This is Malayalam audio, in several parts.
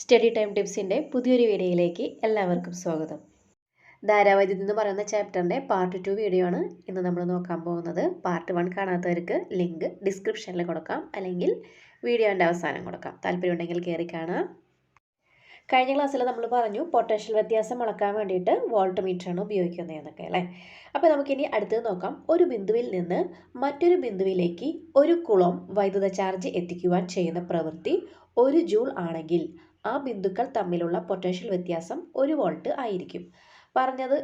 സ്റ്റഡി ടൈം ടിപ്സിന്റെ പുതിയൊരു വീഡിയോയിലേക്ക് എല്ലാവർക്കും സ്വാഗതം. ധാരാവൈദ്യുതി എന്ന് പറയുന്ന ചാപ്റ്ററിന്റെ പാർട്ട് ടു വീഡിയോ ആണ് ഇന്ന് നമ്മൾ നോക്കാൻ പോകുന്നത്. പാർട്ട് വൺ കാണാത്തവർക്ക് ലിങ്ക് ഡിസ്ക്രിപ്ഷനിൽ കൊടുക്കാം അല്ലെങ്കിൽ വീഡിയോന്റെ അവസാനം കൊടുക്കാം. താല്പര്യമുണ്ടെങ്കിൽ കയറി കാണാം കഴിഞ്ഞ ക്ലാസ്സിൽ നമ്മൾ പറഞ്ഞു പൊട്ടൻഷ്യൽ വ്യത്യാസം അളക്കാൻ വേണ്ടിയിട്ട് വോൾട്ട് മീറ്ററാണ് ഉപയോഗിക്കുന്നത് എന്നൊക്കെ അല്ലേ? അപ്പോൾ നമുക്കിനി അടുത്തത് നോക്കാം. ഒരു ബിന്ദുവിൽ നിന്ന് മറ്റൊരു ബിന്ദുവിലേക്ക് ഒരു കുളം വൈദ്യുത ചാർജ് എത്തിക്കുവാൻ ചെയ്യുന്ന പ്രവൃത്തി ഒരു ജൂൾ ആണെങ്കിൽ ആ ബിന്ദുക്കൾ തമ്മിലുള്ള പൊട്ടൻഷ്യൽ വ്യത്യാസം ഒരു വോൾട്ട് ആയിരിക്കും. പറഞ്ഞത്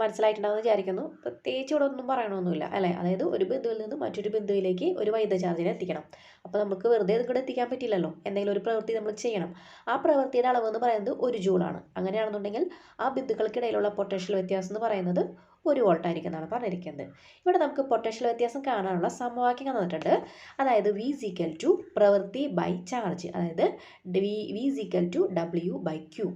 മനസ്സിലായിട്ടുണ്ടാവുമെന്ന് വിചാരിക്കുന്നു. പ്രത്യേകിച്ച് ഇവിടെ ഒന്നും പറയണമൊന്നുമില്ല അല്ലേ? അതായത് ഒരു ബിന്ദുവിൽ നിന്ന് മറ്റൊരു ബിന്ദുവിലേക്ക് ഒരു വൈദ്യുത ചാർജിനെ എത്തിക്കണം. അപ്പോൾ നമുക്ക് വെറുതെ ഇങ്ങോട്ട് എത്തിക്കാൻ പറ്റില്ലല്ലോ എന്തെങ്കിലും ഒരു പ്രവൃത്തി നമ്മൾ ചെയ്യണം. ആ പ്രവൃത്തിയുടെ അളവ് എന്ന് പറയുന്നത് ഒരു ജൂളാണ് അങ്ങനെയാണെന്നുണ്ടെങ്കിൽ ആ ബിന്ദുക്കൾക്കിടയിലുള്ള പൊട്ടൻഷ്യൽ വ്യത്യാസം എന്ന് പറയുന്നത് ഒരു വോൾട്ട് ആയിരിക്കും എന്നാണ് പറഞ്ഞിരിക്കുന്നത്. ഇവിടെ നമുക്ക് പൊട്ടൻഷ്യൽ വ്യത്യാസം കാണാനുള്ള സമവാക്യം തന്നിട്ടുണ്ട്. അതായത് വി സിക്കൽ ടു പ്രവൃത്തി ബൈ ചാർജ് അതായത് V V equal to W by Q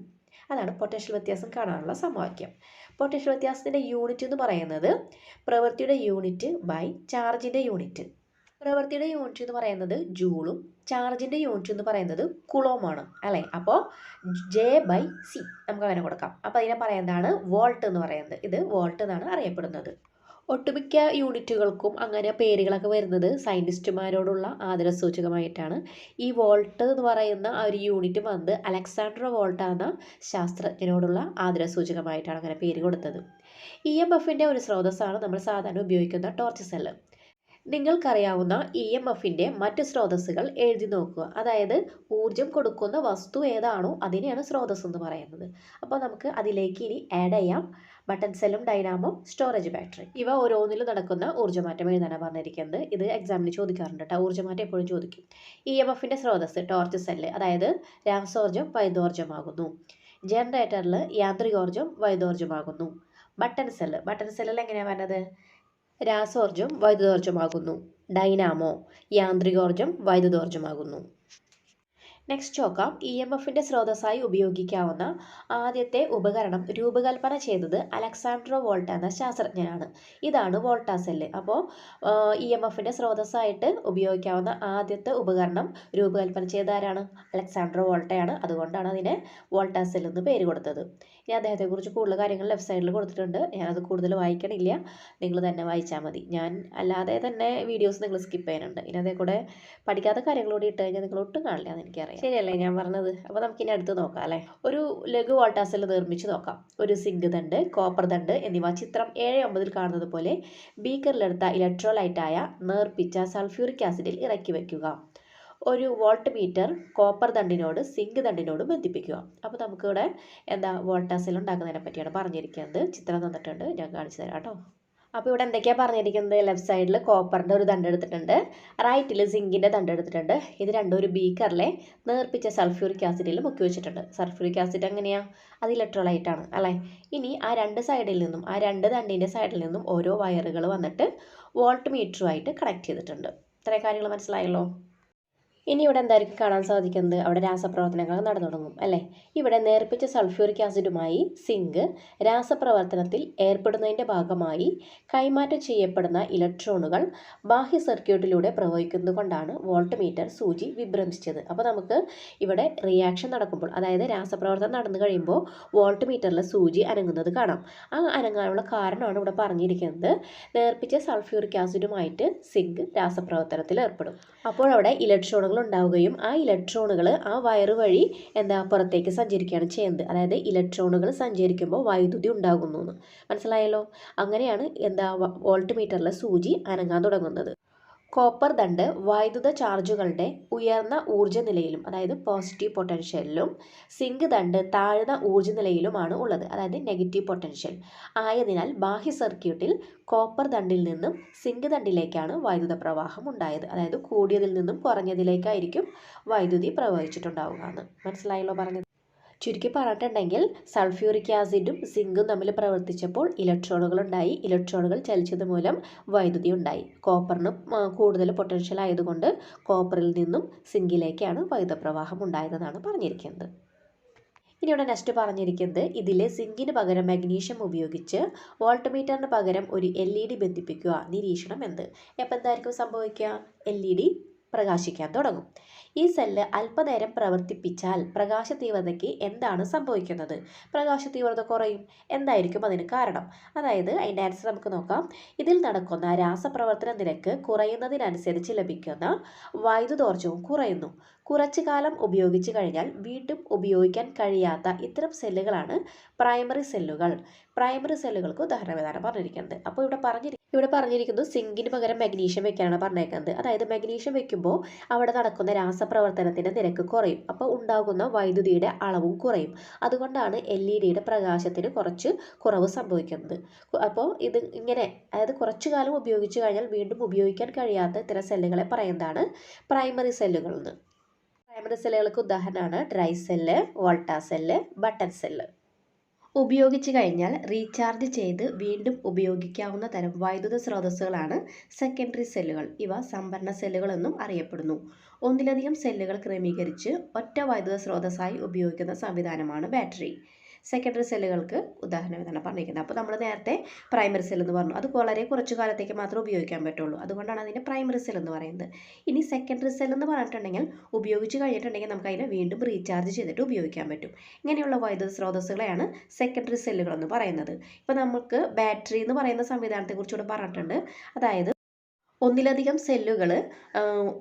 അതാണ് പൊട്ടൻഷ്യൽ വ്യത്യാസം കാണാനുള്ള സമവാക്യം. പൊട്ടൻഷ്യൽ വ്യത്യാസത്തിന്റെ യൂണിറ്റ് എന്ന് പറയുന്നത് പ്രവൃത്തിയുടെ യൂണിറ്റ് ബൈ ചാർജിന്റെ യൂണിറ്റ് പ്രവൃത്തിയുടെ യൂണിറ്റ് എന്ന് പറയുന്നത് ജൂളും ചാർജിന്റെ യൂണിറ്റ് എന്ന് പറയുന്നത് കുളവുമാണ് അല്ലേ? അപ്പോൾ ജെ ബൈ സി നമുക്ക് അങ്ങനെ കൊടുക്കാം. അപ്പോൾ അതിനെ പറയുന്നതാണ് വോൾട്ട് എന്ന് പറയുന്നത്. ഇത് വോൾട്ട് എന്നാണ് അറിയപ്പെടുന്നത്. ഒട്ടുമിക്ക യൂണിറ്റുകൾക്കും അങ്ങനെ പേരുകളൊക്കെ വരുന്നത് സയന്റിസ്റ്റുമാരോടുള്ള ആദരസൂചകമായിട്ടാണ്. ഈ വോൾട്ട് എന്ന് പറയുന്ന ആ ഒരു യൂണിറ്റ് വന്ന് അലക്സാണ്ടർ വോൾട്ട് എന്ന ശാസ്ത്രജ്ഞനോടുള്ള ആദരസൂചകമായിട്ടാണ് അങ്ങനെ പേര് കൊടുത്തത്. ഇ എം എഫിന്റെ ഒരു സ്രോതസ്സാണ് നമ്മൾ സാധാരണ ഉപയോഗിക്കുന്ന ടോർച്ച് സെല്ല് നിങ്ങൾക്കറിയാവുന്ന ഇ എം എഫിന്റെ മറ്റ് സ്രോതസ്സുകൾ എഴുതി നോക്കുക. അതായത് ഊർജം കൊടുക്കുന്ന വസ്തു ഏതാണോ അതിനെയാണ് സ്രോതസ് എന്ന് പറയുന്നത്. അപ്പോൾ നമുക്ക് അതിലേക്ക് ഇനി ആഡ് ചെയ്യാം. ബട്ടൺ സെല്ലും ഡൈനാമോ സ്റ്റോറേജ് ബാറ്ററി ഇവ ഓരോന്നിലും നടക്കുന്ന ഊർജമാറ്റം എഴുതാനാണ് പറഞ്ഞിരിക്കുന്നത്. ഇത് എക്സാമിന് ചോദിക്കാറുണ്ട് കേട്ടോ ഊർജമാറ്റം എപ്പോഴും ചോദിക്കും. ഇ എം എഫിന്റെ സ്രോതസ് ടോർച്ച് സെല്ല് അതായത് രാസോർജം വൈദ്യോർജമാകുന്നു. ജനറേറ്ററിൽ യാന്ത്രികോർജം വൈദ്യോർജമാകുന്നു. ബട്ടൺ സെല്ല് ബട്ടൺ സെല്ലിൽ എങ്ങനെയാണ് പറഞ്ഞത്? രാസോർജം വൈദ്യുതോർജമാകുന്നു. ഡൈനാമോ യാന്ത്രികോർജം വൈദ്യുതോർജമാകുന്നു. നെക്സ്റ്റ് നോക്കാം. ഇ എം എഫിന്റെ സ്രോതസ്സായി ഉപയോഗിക്കാവുന്ന ആദ്യത്തെ ഉപകരണം രൂപകൽപ്പന ചെയ്തത് അലക്സാണ്ട്രോ വോൾട്ട എന്ന ശാസ്ത്രജ്ഞനാണ്. ഇതാണ് വോൾട്ട സെല്ല്. അപ്പോൾ ഇ എം എഫിന്റെ സ്രോതസ്സായിട്ട് ഉപയോഗിക്കാവുന്ന ആദ്യത്തെ ഉപകരണം രൂപകൽപ്പന ചെയ്ത ആരാണ്? അലക്സാണ്ട്രോ വോൾട്ടയാണ്. അതുകൊണ്ടാണ് അതിനെ വോൾട്ട സെൽ എന്ന് പേര് കൊടുത്തത്. ഇനി അദ്ദേഹത്തെക്കുറിച്ച് കൂടുതൽ കാര്യങ്ങൾ ലെഫ്റ്റ് സൈഡിൽ കൊടുത്തിട്ടുണ്ട്. ഞാനത് കൂടുതൽ വായിക്കണില്ല. നിങ്ങൾ തന്നെ വായിച്ചാൽ മതി. ഞാൻ അല്ലാതെ തന്നെ വീഡിയോസ് നിങ്ങൾ സ്കിപ്പ് ചെയ്യാനുണ്ട്. ഇനി അതേ കൂടെ പഠിക്കാത്ത കാര്യങ്ങളോട് ഇട്ട് കഴിഞ്ഞാൽ നിങ്ങൾ ഒട്ടും കാണില്ല എന്ന് എനിക്കറിയാം. ശരിയല്ലേ ഞാൻ പറഞ്ഞത്? അപ്പോൾ നമുക്കിനി അടുത്ത് നോക്കാം അല്ലേ? ഒരു ലഘു വോൾട്ടാസിൽ നിർമ്മിച്ച് നോക്കാം. ഒരു സിങ്ക് തണ്ട് കോപ്പർ തണ്ട് എന്നിവ ചിത്രം ഏഴ് ഒമ്പതിൽ കാണുന്നത് പോലെ ബീക്കറിലെടുത്ത ഇലക്ട്രോലൈറ്റായ നേർപ്പിച്ച സൾഫ്യൂറിക് ആസിഡിൽ ഇറക്കി വയ്ക്കുക ഒരു വോൾട്ട് മീറ്റർ കോപ്പർ ദണ്ടിനോട് സിങ്ക് ദണ്ടിനോട് ബന്ധിപ്പിക്കുക. അപ്പോൾ നമുക്കിവിടെ എന്താ വോൾട്ടാസിൽ ഉണ്ടാക്കുന്നതിനെ പറ്റിയാണ് പറഞ്ഞിരിക്കുന്നത്. ചിത്രം തന്നിട്ടുണ്ട്. ഞാൻ കാണിച്ചു തരാം കേട്ടോ. അപ്പോൾ ഇവിടെ എന്തൊക്കെയാണ് പറഞ്ഞിരിക്കുന്നത്? ലെഫ്റ്റ് സൈഡിൽ കോപ്പറിന്റെ ഒരു ദണ്ട് എടുത്തിട്ടുണ്ട്. റൈറ്റിൽ സിങ്കിന്റെ ദണ്ട് എടുത്തിട്ടുണ്ട്. ഇത് രണ്ടും ഒരു ബീക്കറിലെ നേർപ്പിച്ച സൾഫ്യൂറിക് ആസിഡിൽ മുക്കി വെച്ചിട്ടുണ്ട്. സൾഫ്യൂറിക് ആസിഡ് എങ്ങനെയാണ് അത് ഇലക്ട്രോലൈറ്റ് ആണ് അല്ലേ? ഇനി ആ രണ്ട് സൈഡിൽ നിന്നും ആ രണ്ട് ദണ്ടിന്റെ സൈഡിൽ നിന്നും ഓരോ വയറുകൾ വന്നിട്ട് വോൾട്ട് മീറ്ററുമായിട്ട് കണക്ട് ചെയ്തിട്ടുണ്ട്. ഇത്രയും കാര്യങ്ങൾ മനസ്സിലായല്ലോ? ഇനി ഇവിടെ എന്തായിരിക്കും കാണാൻ സാധിക്കുന്നത്? അവിടെ രാസപ്രവർത്തനങ്ങൾ നടന്നു തുടങ്ങും അല്ലേ? ഇവിടെ നേർപ്പിച്ച സൾഫ്യൂറിക് ആസിഡുമായി സിങ്ക് രാസപ്രവർത്തനത്തിൽ ഏർപ്പെടുന്നതിന്റെ ഭാഗമായി കൈമാറ്റം ചെയ്യപ്പെടുന്ന ഇലക്ട്രോണുകൾ ബാഹ്യ സർക്യൂട്ടിലൂടെ പ്രവഹിക്കുന്നതുകൊണ്ടാണ് വോൾട്ട് മീറ്റർ സൂചി വിഭ്രമിച്ചത്. അപ്പോൾ നമുക്ക് ഇവിടെ റിയാക്ഷൻ നടക്കുമ്പോൾ അതായത് രാസപ്രവർത്തനം നടന്നു കഴിയുമ്പോൾ വോൾട്ട് മീറ്ററിലെ സൂചി അനങ്ങുന്നത് കാണാം. ആ അനങ്ങാനുള്ള കാരണമാണ് ഇവിടെ പറഞ്ഞിരിക്കുന്നത്. നേർപ്പിച്ച സൾഫ്യൂറിക് ആസിഡുമായിട്ട് സിങ്ക് രാസപ്രവർത്തനത്തിൽ ഏർപ്പെടും. അപ്പോൾ അവിടെ ഇലക്ട്രോണുകൾ ഉണ്ടാവുകയും ആ ഇലക്ട്രോണുകൾ ആ വയറ് വഴി എന്താ പുറത്തേക്ക് സഞ്ചരിക്കുകയാണ് ചെയ്യുന്നത്. അതായത് ഇലക്ട്രോണുകൾ സഞ്ചരിക്കുമ്പോൾ വൈദ്യുതി ഉണ്ടാകുന്നു മനസ്സിലായല്ലോ? അങ്ങനെയാണ് എന്താ വോൾട്ട് മീറ്ററിലെ സൂചി അനങ്ങാൻ തുടങ്ങുന്നത്. കോപ്പർ ദണ്ട് വൈദ്യുത ചാർജുകളുടെ ഉയർന്ന ഊർജ നിലയിലും അതായത് പോസിറ്റീവ് പൊട്ടൻഷ്യലിലും സിങ്ക് ദണ്ട് താഴ്ന്ന ഊർജ നിലയിലുമാണ് ഉള്ളത്. അതായത് നെഗറ്റീവ് പൊട്ടൻഷ്യൽ ആയതിനാൽ ബാഹ്യ സർക്യൂട്ടിൽ കോപ്പർ ദണ്ടിൽ നിന്നും സിങ്ക് ദണ്ടിലേക്കാണ് വൈദ്യുത പ്രവാഹം ഉണ്ടായത്. അതായത് കൂടിയതിൽ നിന്നും കുറഞ്ഞതിലേക്കായിരിക്കും വൈദ്യുതി പ്രവഹിച്ചിട്ടുണ്ടാവുക എന്ന്. മനസ്സിലായല്ലോ പറഞ്ഞത്? ചുരുക്കി പറഞ്ഞിട്ടുണ്ടെങ്കിൽ സൾഫ്യൂറിക് ആസിഡും സിങ്കും തമ്മിൽ പ്രവർത്തിച്ചപ്പോൾ ഇലക്ട്രോണുകൾ ഉണ്ടായി ഇലക്ട്രോണുകൾ ചലിച്ചത് മൂലം വൈദ്യുതി ഉണ്ടായി കോപ്പറിനും കൂടുതൽ പൊട്ടൻഷ്യൽ ആയതുകൊണ്ട് കോപ്പറിൽ നിന്നും സിങ്കിലേക്കാണ് വൈദ്യുത പ്രവാഹം ഉണ്ടായതെന്നാണ് പറഞ്ഞിരിക്കുന്നത്. ഇനി ഇവിടെ നെക്സ്റ്റ് പറഞ്ഞിരിക്കുന്നത് ഇതിലെ സിങ്കിന് പകരം മഗ്നീഷ്യം ഉപയോഗിച്ച് വോൾട്ട്മീറ്ററിന് പകരം ഒരു എൽ ഇ ഡി ബന്ധിപ്പിക്കുക നിരീക്ഷണം എന്ത്? എപ്പോൾ എന്തായിരിക്കും സംഭവിക്കുക? എൽ ഇ ഡി പ്രകാശിക്കാൻ തുടങ്ങും. ഈ സെല്ല് അല്പനേരം പ്രവർത്തിപ്പിച്ചാൽ പ്രകാശ തീവ്രതയ്ക്ക് എന്താണ് സംഭവിക്കുന്നത്? പ്രകാശ തീവ്രത കുറയും. എന്തായിരിക്കും അതിന് കാരണം? അതായത് അതിന്റെ ആൻസർ നമുക്ക് നോക്കാം. ഇതിൽ നടക്കുന്ന രാസപ്രവർത്തന നിരക്ക് കുറയുന്നതിനനുസരിച്ച് ലഭിക്കുന്ന വൈദ്യുതോർജവും കുറയുന്നു. കുറച്ചു കാലം ഉപയോഗിച്ചു കഴിഞ്ഞാൽ വീണ്ടും ഉപയോഗിക്കാൻ കഴിയാത്ത ഇത്തരം സെല്ലുകളാണ് പ്രൈമറി സെല്ലുകൾ. പ്രൈമറി സെല്ലുകൾക്ക് ഉദാഹരണം ഏതാണ് പറഞ്ഞിരിക്കുന്നത്. അപ്പോൾ ഇവിടെ പറഞ്ഞിരി ഇവിടെ പറഞ്ഞിരിക്കുന്നത് സിങ്കിന് പകരം മഗ്നീഷ്യം വെക്കാനാണ് പറഞ്ഞേക്കുന്നത്. അതായത് മഗ്നീഷ്യം വെക്കുമ്പോൾ അവിടെ നടക്കുന്ന രാസപ്രവർത്തനത്തിന്റെ നിരക്ക് കുറയും. അപ്പോൾ ഉണ്ടാകുന്ന വൈദ്യുതിയുടെ അളവും കുറയും. അതുകൊണ്ടാണ് എൽ ഇ ഡിയുടെ പ്രകാശത്തിന് കുറച്ച് കുറവ് സംഭവിക്കുന്നത്. അപ്പോൾ ഇത് ഇങ്ങനെ അതായത് കുറച്ചു കാലം ഉപയോഗിച്ചു കഴിഞ്ഞാൽ വീണ്ടും ഉപയോഗിക്കാൻ കഴിയാത്ത ഇത്തരം സെല്ലുകളെ പറയുന്നതാണ് പ്രൈമറി സെല്ലുകൾ എന്ന് പ്രൈമറി സെല്ലുകൾക്ക് ഉദാഹരണമാണ് dry cell Volta cell button cell. ഉപയോഗിച്ചു കഴിഞ്ഞാൽ റീചാർജ് ചെയ്ത് വീണ്ടും ഉപയോഗിക്കാവുന്ന തരം വൈദ്യുത സ്രോതസ്സുകളാണ് സെക്കൻഡറി സെല്ലുകൾ. ഇവ സംഭരണ സെല്ലുകളെന്നും അറിയപ്പെടുന്നു. ഒന്നിലധികം സെല്ലുകൾ ക്രമീകരിച്ച് ഒറ്റ വൈദ്യുത സ്രോതസ്സായി ഉപയോഗിക്കുന്ന സംവിധാനമാണ് ബാറ്ററി. സെക്കൻഡറി സെല്ലുകൾക്ക് ഉദാഹരണം എന്നാണ് പറഞ്ഞിരിക്കുന്നത്. അപ്പോൾ നമ്മൾ നേരത്തെ പ്രൈമറി സെൽ എന്ന് പറഞ്ഞു. അത് വളരെ കുറച്ച് കാലത്തേക്ക് മാത്രമേ ഉപയോഗിക്കാൻ പറ്റുള്ളൂ. അതുകൊണ്ടാണ് അതിനെ പ്രൈമറി സെൽ എന്ന് പറയുന്നത്. ഇനി സെക്കൻഡറി സെൽ എന്ന് പറഞ്ഞിട്ടുണ്ടെങ്കിൽ ഉപയോഗിച്ച് കഴിഞ്ഞിട്ടുണ്ടെങ്കിൽ നമുക്ക് അതിനെ വീണ്ടും റീചാർജ് ചെയ്തിട്ട് ഉപയോഗിക്കാൻ പറ്റും. ഇങ്ങനെയുള്ള വൈദ്യുത സ്രോതസ്സുകളെയാണ് സെക്കൻഡറി സെല്ലുകൾ എന്ന് പറയുന്നത്. ഇപ്പോൾ നമുക്ക് ബാറ്ററി എന്ന് പറയുന്ന സംവിധാനത്തെക്കുറിച്ചുകൂടെ പറഞ്ഞിട്ടുണ്ട്. അതായത് ഒന്നിലധികം സെല്ലുകൾ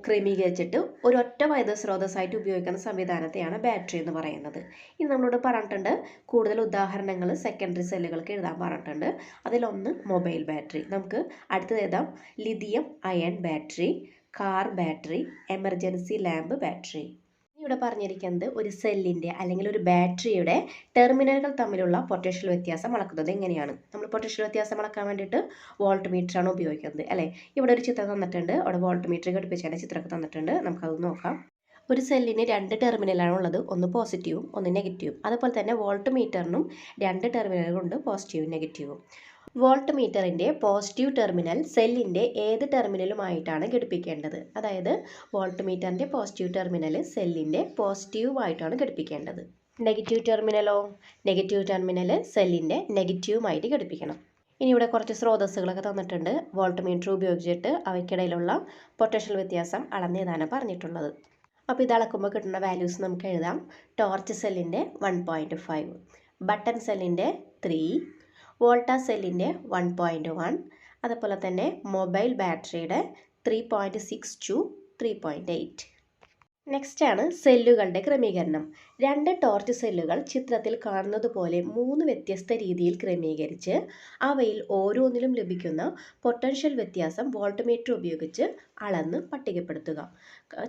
ക്രമീകരിച്ചിട്ട് ഒരൊറ്റ വൈദ്യുത സ്രോതസ്സായിട്ട് ഉപയോഗിക്കുന്ന സംവിധാനത്തെയാണ് ബാറ്ററി എന്ന് പറയുന്നത്. ഇനി നമ്മളോട് പറഞ്ഞിട്ടുണ്ട് കൂടുതൽ ഉദാഹരണങ്ങൾ സെക്കൻഡറി സെല്ലുകൾക്ക് എഴുതാൻ പറഞ്ഞിട്ടുണ്ട്. അതിലൊന്ന് മൊബൈൽ ബാറ്ററി നമുക്ക് അടുത്തത് എഴുതാം. Lithium ion battery car battery emergency lamp battery ഇവിടെ പറഞ്ഞിരിക്കുന്നത് ഒരു സെല്ലിന്റെ അല്ലെങ്കിൽ ഒരു ബാറ്ററിയുടെ ടെർമിനലുകൾ തമ്മിലുള്ള പൊട്ടൻഷ്യൽ വ്യത്യാസം അളക്കുന്നത് എങ്ങനെയാണ്? നമ്മൾ പൊട്ടൻഷ്യൽ വ്യത്യാസം അളക്കാൻ വേണ്ടിയിട്ട് വോൾട്ട് മീറ്ററാണ് ഉപയോഗിക്കുന്നത് അല്ലേ? ഇവിടെ ഒരു ചിത്രം തന്നിട്ടുണ്ട് അവിടെ വോൾട്ട് മീറ്റർ ഘടിപ്പിച്ചതിന്റെ ചിത്രമൊക്കെ തന്നിട്ടുണ്ട്. നമുക്കത് നോക്കാം. ഒരു സെല്ലിന് രണ്ട് ടെർമിനലാണ് ഉള്ളത് ഒന്ന് പോസിറ്റീവും ഒന്ന് നെഗറ്റീവും അതുപോലെ തന്നെ വോൾട്ട് മീറ്ററിനും രണ്ട് ടെർമിനലുകളുണ്ട് പോസിറ്റീവും നെഗറ്റീവും വോൾട്ട് മീറ്ററിന്റെ പോസിറ്റീവ് ടെർമിനൽ സെല്ലിന്റെ ഏത് ടെർമിനലുമായിട്ടാണ് ഘടിപ്പിക്കേണ്ടത്? അതായത് വോൾട്ട് മീറ്ററിന്റെ പോസിറ്റീവ് ടെർമിനൽ സെല്ലിന്റെ പോസിറ്റീവുമായിട്ടാണ് ഘടിപ്പിക്കേണ്ടത്. നെഗറ്റീവ് ടെർമിനലോ? നെഗറ്റീവ് ടെർമിനൽ സെല്ലിന്റെ നെഗറ്റീവുമായിട്ട് ഘടിപ്പിക്കണം. ഇനി ഇവിടെ കുറച്ച് സ്രോതസ്സുകളൊക്കെ തന്നിട്ടുണ്ട്. വോൾട്ട് മീറ്റർ ഉപയോഗിച്ചിട്ട് അവയ്ക്കിടയിലുള്ള പൊട്ടൻഷ്യൽ വ്യത്യാസം അളന്നേതാണ് പറഞ്ഞിട്ടുള്ളത്. അപ്പോൾ ഇത് അളക്കുമ്പോൾ കിട്ടുന്ന വാല്യൂസ് നമുക്ക് എഴുതാം. ടോർച്ച് സെല്ലിന്റെ വൺ പോയിന്റ് ഫൈവ് ബട്ടൺ സെല്ലിന്റെ ത്രീ വോൾട്ട സെല്ലിന്റെ വൺ പോയിന്റ് വൺ അതുപോലെ തന്നെ മൊബൈൽ ബാറ്ററിയുടെ three point six two three point eight next ആണ് സെല്ലുകളുടെ ക്രമീകരണം. രണ്ട് ടോർച്ച് സെല്ലുകൾ ചിത്രത്തിൽ കാണുന്നത് പോലെ മൂന്ന് വ്യത്യസ്ത രീതിയിൽ ക്രമീകരിച്ച് അവയിൽ ഓരോന്നിലും ലഭിക്കുന്ന പൊട്ടൻഷ്യൽ വ്യത്യാസം വോൾട്ട്മീറ്റർ ഉപയോഗിച്ച് അളന്ന് പട്ടികപ്പെടുത്തുക.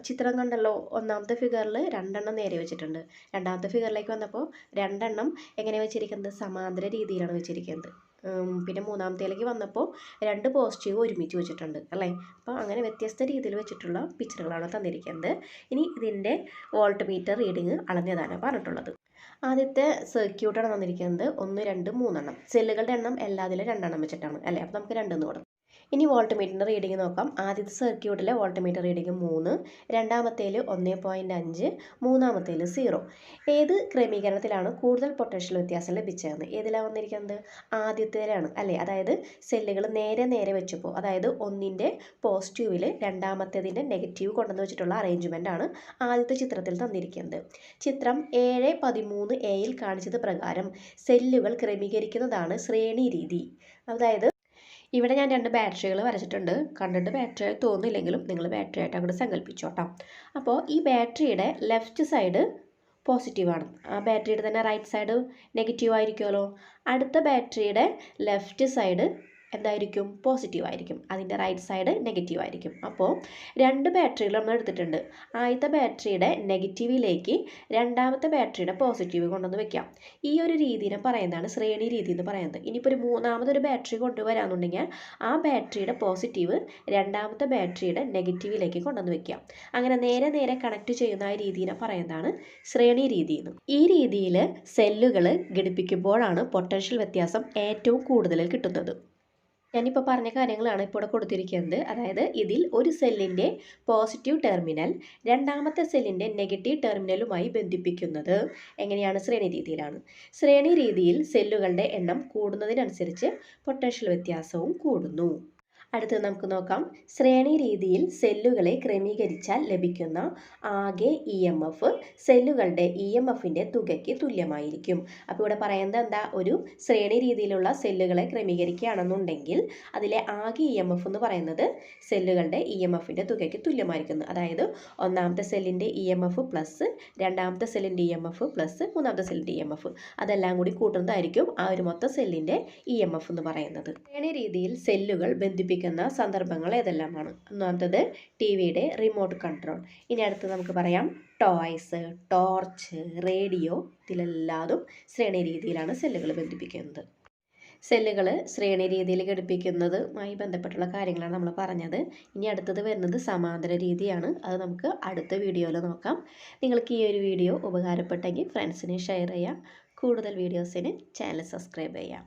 ചിത്രം കണ്ടല്ലോ ഒന്നാമത്തെ ഫിഗറിൽ രണ്ടെണ്ണം നേരെ വെച്ചിട്ടുണ്ട്. രണ്ടാമത്തെ ഫിഗറിലേക്ക് വന്നപ്പോൾ രണ്ടെണ്ണം എങ്ങനെ വെച്ചിരിക്കുന്നത്? സമാന്തര രീതിയിലാണ് വെച്ചിരിക്കുന്നത്. പിന്നെ മൂന്നാമത്തേലേക്ക് വന്നപ്പോൾ രണ്ട് പോസിറ്റീവ് ഒരുമിച്ച് വെച്ചിട്ടുണ്ട് അല്ലേ? അപ്പോൾ അങ്ങനെ വ്യത്യസ്ത രീതിയിൽ വെച്ചിട്ടുള്ള പിക്ചറുകളാണ് തന്നിരിക്കുന്നത്. ഇനി ഇതിന്റെ വോൾട്ട് മീറ്റർ റീഡിങ് അളഞ്ഞതാണ് പറഞ്ഞിട്ടുള്ളത്. ആദ്യത്തെ സർക്യൂട്ടാണ് തന്നിരിക്കുന്നത്. ഒന്ന് രണ്ട് മൂന്നെണ്ണം. സെല്ലുകളുടെ എണ്ണം എല്ലാത്തിലും രണ്ടെണ്ണം വെച്ചിട്ടാണ് അല്ലേ? അപ്പോൾ നമുക്ക് രണ്ടെന്ന് കൊടുക്കും. ഇനി വോൾട്ട്മീറ്ററിന്റെ റീഡിംഗ് നോക്കാം. ആദ്യത്തെ സർക്യൂട്ടിലെ വോൾട്ട്മീറ്റർ റീഡിംഗ് മൂന്ന് രണ്ടാമത്തേൽ ഒന്ന് പോയിന്റ് അഞ്ച് മൂന്നാമത്തേൽ സീറോ. ഏത് ക്രമീകരണത്തിലാണ് കൂടുതൽ പൊട്ടൻഷ്യൽ വ്യത്യാസം ലഭിച്ചതെന്ന്? ഏതിലാണ് വന്നിരിക്കുന്നത്? ആദ്യത്തേലാണ് അല്ലേ? അതായത് സെല്ലുകൾ നേരെ നേരെ വെച്ചപ്പോൾ അതായത് ഒന്നിന്റെ പോസിറ്റീവിൽ രണ്ടാമത്തേതിന്റെ നെഗറ്റീവ് കൊണ്ടുവന്ന് വെച്ചിട്ടുള്ള അറേഞ്ച്മെന്റ് ആണ് ആദ്യത്തെ ചിത്രത്തിൽ തന്നിരിക്കുന്നത്. ചിത്രം ഏഴ് പതിമൂന്ന് എയിൽ കാണിച്ചത് പ്രകാരം സെല്ലുകൾ ക്രമീകരിക്കുന്നതാണ് ശ്രേണി രീതി. അതായത് ഇവിടെ ഞാൻ രണ്ട് ബാറ്ററികൾ വരച്ചിട്ടുണ്ട്. കണ്ടിട്ട് ബാറ്ററി ആയി തോന്നില്ലെങ്കിലും നിങ്ങൾ ബാറ്ററി ആയിട്ട് അങ്ങോട്ട് സങ്കല്പിച്ചോട്ടോ അപ്പോൾ ഈ ബാറ്ററിയുടെ ലെഫ്റ്റ് സൈഡ് പോസിറ്റീവാണ് ആ ബാറ്ററിയുടെ തന്നെ റൈറ്റ് സൈഡ് നെഗറ്റീവ് ആയിരിക്കുമല്ലോ അടുത്ത ബാറ്ററിയുടെ ലെഫ്റ്റ് സൈഡ് എന്തായിരിക്കും? പോസിറ്റീവ് ആയിരിക്കും. അതിന്റെ റൈറ്റ് സൈഡ് നെഗറ്റീവ് ആയിരിക്കും. അപ്പോൾ രണ്ട് ബാറ്ററികൾ നമ്മൾ എടുത്തിട്ടുണ്ട്. ആദ്യത്തെ ബാറ്ററിയുടെ നെഗറ്റീവിലേക്ക് രണ്ടാമത്തെ ബാറ്ററിയുടെ പോസിറ്റീവ് കൊണ്ടുവന്ന് വെക്കാം. ഈ ഒരു രീതിനെ പറയുന്നതാണ് ശ്രേണി രീതി എന്ന് പറയുന്നത്. ഇനിയിപ്പോൾ ഒരു മൂന്നാമതൊരു ബാറ്ററി കൊണ്ടുവരാന്നുണ്ടെങ്കിൽ ആ ബാറ്ററിയുടെ പോസിറ്റീവ് രണ്ടാമത്തെ ബാറ്ററിയുടെ നെഗറ്റീവിലേക്ക് കൊണ്ടുവന്ന് വെക്കാം അങ്ങനെ നേരെ നേരെ കണക്ട് ചെയ്യുന്ന ആ രീതിനെ പറയുന്നതാണ് ശ്രേണി രീതി എന്ന്. ഈ രീതിയിൽ സെല്ലുകൾ ഘടിപ്പിക്കുമ്പോഴാണ് പൊട്ടൻഷ്യൽ വ്യത്യാസം ഏറ്റവും കൂടുതൽ കിട്ടുന്നത്. ഞാനിപ്പോൾ പറഞ്ഞ കാര്യങ്ങളാണ് ഇപ്പോൾ കൊടുത്തിരിക്കുന്നത്. അതായത് ഇതിൽ ഒരു സെല്ലിന്റെ പോസിറ്റീവ് ടെർമിനൽ രണ്ടാമത്തെ സെല്ലിന്റെ നെഗറ്റീവ് ടെർമിനലുമായി ബന്ധിപ്പിക്കുന്നത് എങ്ങനെയാണ്? ശ്രേണി രീതിയിലാണ്. ശ്രേണി രീതിയിൽ സെല്ലുകളുടെ എണ്ണം കൂടുന്നതിനനുസരിച്ച് പൊട്ടൻഷ്യൽ വ്യത്യാസവും കൂടുന്നു. അടുത്തത് നമുക്ക് നോക്കാം. ശ്രേണി രീതിയിൽ സെല്ലുകളെ ക്രമീകരിച്ചാൽ ലഭിക്കുന്ന ആകെ ഇ എം എഫ് സെല്ലുകളുടെ ഇ എം എഫിന്റെ തുകയ്ക്ക് തുല്യമായിരിക്കും. അപ്പോൾ ഇവിടെ പറയുന്നത് എന്താ? ഒരു ശ്രേണി രീതിയിലുള്ള സെല്ലുകളെ ക്രമീകരിക്കുകയാണെന്നുണ്ടെങ്കിൽ അതിലെ ആകെ ഇ എം എഫ് എന്ന് പറയുന്നത് സെല്ലുകളുടെ ഇ എം എഫിന്റെ തുകയ്ക്ക് തുല്യമായിരിക്കുന്നു. അതായത് ഒന്നാമത്തെ സെല്ലിന്റെ ഇ എം എഫ് പ്ലസ് രണ്ടാമത്തെ സെല്ലിന്റെ ഇ എം എഫ് പ്ലസ് മൂന്നാമത്തെ സെല്ലിന്റെ ഇ എം എഫ് അതെല്ലാം കൂടി കൂട്ടുന്നതായിരിക്കും ആ ഒരു മൊത്തം സെല്ലിന്റെ ഇ എം എഫ് എന്ന് പറയുന്നത്. ശ്രേണി രീതിയിൽ സെല്ലുകൾ ബന്ധിപ്പിക്കുന്ന സന്ദർഭങ്ങൾ ഏതെല്ലാമാണ്? ഒന്നാമത്തത് ടി വിയുടെ റിമോട്ട് കൺട്രോൾ ഇനി അടുത്ത് നമുക്ക് പറയാം. ടോയ്സ് ടോർച്ച് റേഡിയോ ഇതിലെല്ലാതും ശ്രേണി രീതിയിലാണ് സെല്ലുകൾ ബന്ധിപ്പിക്കുന്നത്. സെല്ലുകൾ ശ്രേണി രീതിയിൽ ഘടിപ്പിക്കുന്നതുമായി ബന്ധപ്പെട്ടുള്ള കാര്യങ്ങളാണ് നമ്മൾ പറഞ്ഞത്. ഇനി അടുത്തത് വരുന്നത് സമാന്തര രീതിയാണ്. അത് നമുക്ക് അടുത്ത വീഡിയോയിൽ നോക്കാം. നിങ്ങൾക്ക് ഈ ഒരു വീഡിയോ ഉപകാരപ്പെട്ടെങ്കിൽ ഫ്രണ്ട്സിനെ ഷെയർ ചെയ്യാം. കൂടുതൽ വീഡിയോസിന് ചാനൽ സബ്സ്ക്രൈബ് ചെയ്യാം.